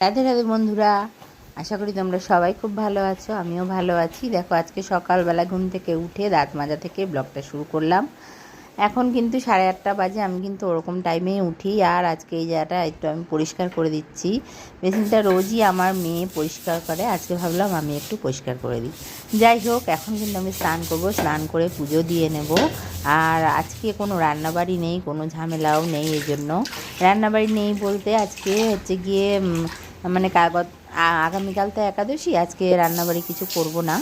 রাধে রাধে বন্ধুরা, আশা করি তোমরা সবাই খুব ভালো আছো, আমিও ভালো আছি। দেখো, আজকে সকালবেলা ঘুম থেকে উঠে দাঁত মাজা থেকে ব্লগটা শুরু করলাম। এখন কিন্তু সাড়ে আটটা বাজে, আমি কিন্তু ওরকম টাইমেই উঠি, আর আজকে এই জায়গাটা একটু আমি পরিষ্কার করে দিচ্ছি। বেসিনটা রোজই আমার মেয়ে পরিষ্কার করে, আজকে ভাবলাম আমি একটু পরিষ্কার করে দিই। যাই হোক, এখন কিন্তু আমি স্নান করব, স্নান করে পুজো দিয়ে নেব। আর আজকে কোনো রান্নাবাড়ি নেই, কোনো ঝামেলাও নেই এই জন্য রান্নাবাড়ি নেই বলতে আজকে হচ্ছে গিয়ে মানে কাগজ আগামীকাল তো একাদশী, আজকে রান্নাবাড়ি কিছু করব না।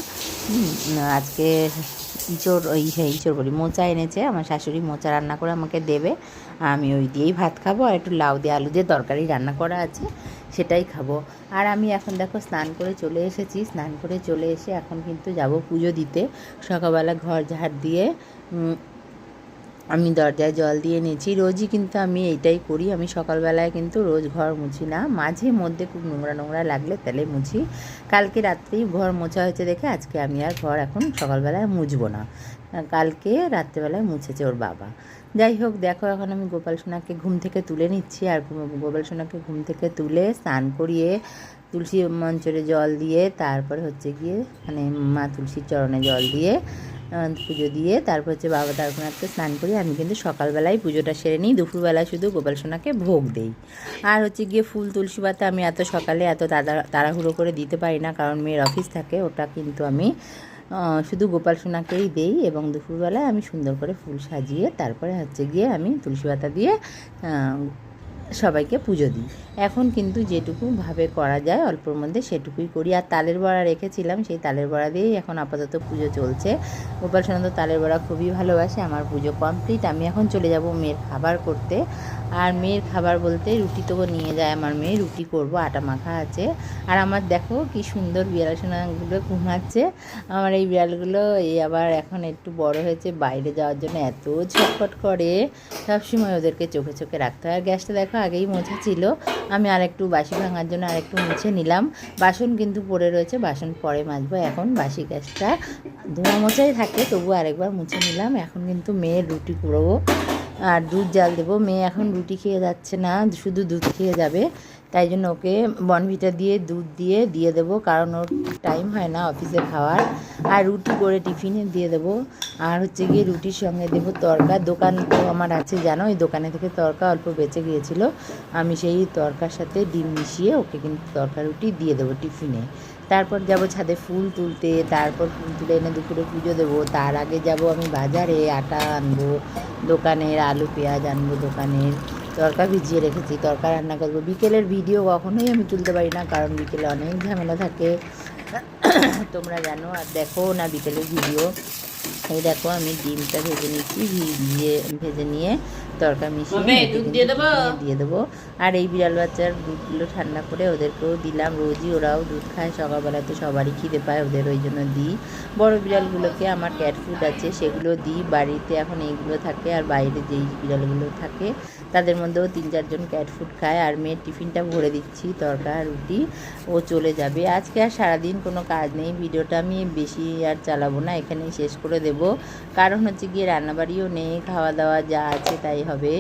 আজকে ইঁচড়, ওই হ্যাঁ ইঁচড় বলি, মোচা এনেছে, আমার শাশুড়ি মোচা রান্না করে আমাকে দেবে। আমি ওই দিয়েই ভাত খাব, আর একটু লাউ দিয়ে আলু দিয়ে তরকারি রান্না করা আছে, সেটাই খাব। আর আমি এখন দেখো স্নান করে চলে এসেছি, স্নান করে চলে এসে এখন কিন্তু যাব পুজো দিতে। সকালবেলা ঘর ঝাড় দিয়ে আমি দরজায় জল দিয়ে নিয়েছি রোজই কিন্তু আমি এইটাই করি। আমি সকালবেলায় কিন্তু রোজ ঘর মুছি না। মাঝে মধ্যে খুব নোংরা নোংরা লাগলে তাহলে মুছি। কালকে রাত্রেই ঘর মোছা হয়েছে দেখে আজকে আমি আর ঘর এখন সকালবেলায় মুছবো না। কালকে রাত্রেবেলায় মুছেছে ওর বাবা। যাই হোক, দেখো এখন আমি গোপাল সোনাকে ঘুম থেকে তুলে নিচ্ছি আর গোপাল সোনাকে ঘুম থেকে তুলে স্নান করিয়ে তুলসী মঞ্চরে জল দিয়ে তারপরে হচ্ছে গিয়ে মানে মা তুলসীর চরণে জল দিয়ে পুজো দিয়ে তারপর হচ্ছে বাবা তারপনাথকে স্নান করি। আমি কিন্তু সকালবেলায় পুজোটা সেরে নিই দুপুরবেলায় শুধু গোপাল সোনাকে ভোগ দেই। আর হচ্ছে গিয়ে ফুল তুলসী পাতা আমি এত সকালে এত তাড়া, তাড়াহুড়ো করে দিতে পারি না, কারণ মেয়ের অফিস থাকে, ওটা কিন্তু আমি শুধু গোপাল সোনাকেই দেই এবং দুপুরবেলায় আমি সুন্দর করে ফুল সাজিয়ে তারপরে হচ্ছে গিয়ে আমি তুলসী পাতা দিয়ে সবাইকে পুজো দিই। এখন কিন্তু যেটুকুভাবে করা যায় অল্পর মধ্যে সেটুকুই করি। আর তালের বড়া রেখেছিলাম, সেই তালের বড়া দিয়েই এখন আপাতত পুজো চলছে। গোপাল সানন্দ তালের বড়া খুবই ভালোবাসে, আমার পুজো কমপ্লিট আমি এখন চলে যাব মেয়ের খাবার করতে। আর মেয়ের খাবার বলতে রুটি তো নিয়ে যায়, আমার মেয়ে রুটি করব, আটা মাখা আছে। আর আমার দেখো কি সুন্দর বিড়াল সোনাগুলো ঘুমাচ্ছে। আমার এই বিড়ালগুলো এই আবার এখন একটু বড় হয়েছে, বাইরে যাওয়ার জন্য এত ছটফট করে। সবসময় ওদেরকে চোখে চোখে রাখতে হয়। আর গ্যাসটা দেখো আগেই মোছা ছিল। আমি আরেকটু বাসি ভাঙার জন্য আরেকটু মুছে নিলাম। বাসন কিন্তু পড়ে রয়েছে, বাসন পরে মাজবো এখন। বাসি গ্যাসটা ধোয়া মোছাই থাকে তবু আরেকবার মুছে নিলাম। এখন কিন্তু মেয়ের রুটি করব। আর দুধ জাল দেবো। মেয়ে এখন রুটি খেয়ে যাচ্ছে না শুধু দুধ খেয়ে যাবে। তাই জন্য ওকে বনভিটা দিয়ে, দুধ দিয়ে দিয়ে দেবো। কারণ ওর টাইম হয় না অফিসে খাওয়ার। আর রুটি করে টিফিনে দিয়ে দেবো। আর হচ্ছে গিয়ে রুটির সঙ্গে দেবো তরকা। দোকান তো আমার আছে, জানো? ওই দোকানে থেকে তরকা অল্প বেঁচে গিয়েছিল। আমি সেই তরকার সাথে ডিম মিশিয়ে ওকে কিন্তু তরকা, রুটি দিয়ে দেবো টিফিনে তারপর যাব ছাদে ফুল তুলতে। তারপর ফুল তুলে এনে দুপুরে পুজো দেবো। তার আগে যাব আমি বাজারে আটা আনব। দোকানের আলু, পেঁয়াজ আনব দোকানের। তরকা ভিজিয়ে রেখেছি তরকা রান্না করব। বিকেলের ভিডিও কখনোই আমি তুলতে পারি না, কারণ বিকেলে অনেক ঝামেলা থাকে। তোমরা জানো আর দেখো না বিকেলের ভিডিও এই দেখো আমি ডিমটা ভেজে নিচ্ছি ভিজিয়ে ভেজে নিয়ে তরকা মিশিয়ে মামে, দুধ দিয়ে দেবো? দিয়ে দেবো। আর এই বিড়াল বাচ্চার দুধগুলো ঠান্ডা করে ওদেরকেও দিলাম। রোজই ওরাও দুধ খায়। সকালবেলা তো সবারই খিদে পায় ওদের ওই জন্য দিই। বড় বিড়ালগুলোকে আমার ক্যাট ফুড আছে সেগুলো দিই। বাড়িতে এখন এইগুলো থাকে আর বাইরে যেই বিড়ালগুলো থাকে তাদের মধ্যেও তিন চারজন ক্যাট ফুড খায়। আর মেয়ের টিফিনটা ভরে দিচ্ছি তরকা রুটি। ও চলে যাবে। আজকে আর সারাদিন কোনো কাজ নেই। ভিডিওটা আমি বেশি আর চালাবো না এখানেই শেষ করে দেব। কারণ হচ্ছে গিয়ে রান্নাবাড়িও নেই খাওয়া দাওয়া যা আছে তাই হবে।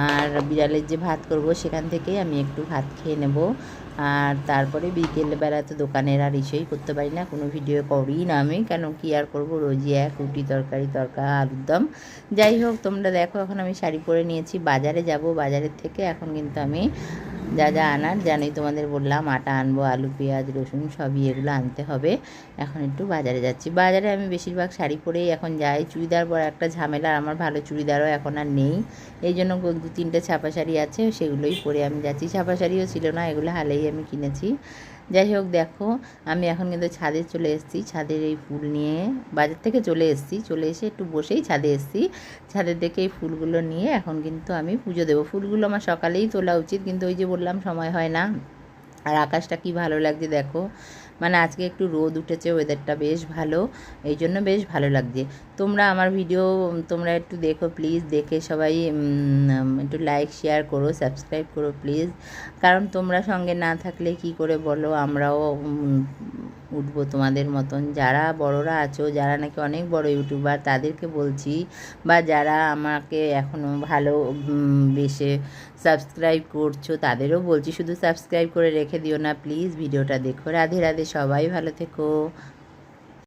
আর বিড়ালের যে ভাত করব সেখান থেকেই আমি একটু ভাত খেয়ে নেব। আর তারপরে বিকেলবেলা তো দোকানের আর ইসেই করতে পারি না, কোনো ভিডিও করি না আমি। কেন কি আর করব? রোজই এক রুটি তরকারি, তরকা আলুর দম যাই হোক, তোমরা দেখো, এখন আমি শাড়ি পরে নিয়েছি। বাজারে যাব, বাজারের থেকে এখন কিন্তু আমি যা যা আনার, জানোই তোমাদের বললাম, আটা আনব, আলু, পেঁয়াজ, রসুন, সবই এগুলো আনতে হবে। এখন একটু বাজারে যাচ্ছি। বাজারে আমি বেশিরভাগ শাড়ি পরেই এখন যাই। চুড়িদার পরা একটা ঝামেলা, আমার ভালো চুড়িদারও এখন আর নেই। এই জন্য দু তিনটে ছাপা শাড়ি আছে, সেগুলোই পরে আমি যাচ্ছি। ছাপা শাড়িও ছিল না, এগুলো হালেই আমি কিনেছি। যাই হোক, দেখো, আমি এখন কিন্তু ছাদে চলে এসেছি। ছাদের এই ফুল নিয়ে বাজার থেকে চলে এসেছি। চলে এসে একটু বসেই ছাদে এসেছি। ছাদের দেখে এই ফুলগুলো নিয়ে এখন কিন্তু আমি পুজো দেবো। ফুলগুলো আমার সকালেই তোলা উচিত, কিন্তু ওই যে বললাম, সময় হয় না। আর আকাশটা কি ভালো লাগছে দেখো। মানে আজকে একটু রোদ উঠেছে ওয়েদারটা বেশ ভালো, এই জন্য বেশ ভালো লাগছে। তোমরা আমার ভিডিও তোমরা একটু দেখো প্লিজ দেখে সবাই একটু লাইক শেয়ার করো সাবস্ক্রাইব করো প্লিজ কারণ তোমরা সঙ্গে না থাকলে কি করে বলো, আমরাও উঠবো তোমাদের মতন। যারা বড়রা আছো, যারা নাকি অনেক বড় ইউটিউবার, তাদেরকে বলছি বা যারা আমাকে এখনও ভালো বেশে সাবস্ক্রাইব করছ, তাদেরও বলছি শুধু সাবস্ক্রাইব করে রেখে দিও না প্লিজ ভিডিওটা দেখো। রাধে রাধে, সবাই ভালো থেকো।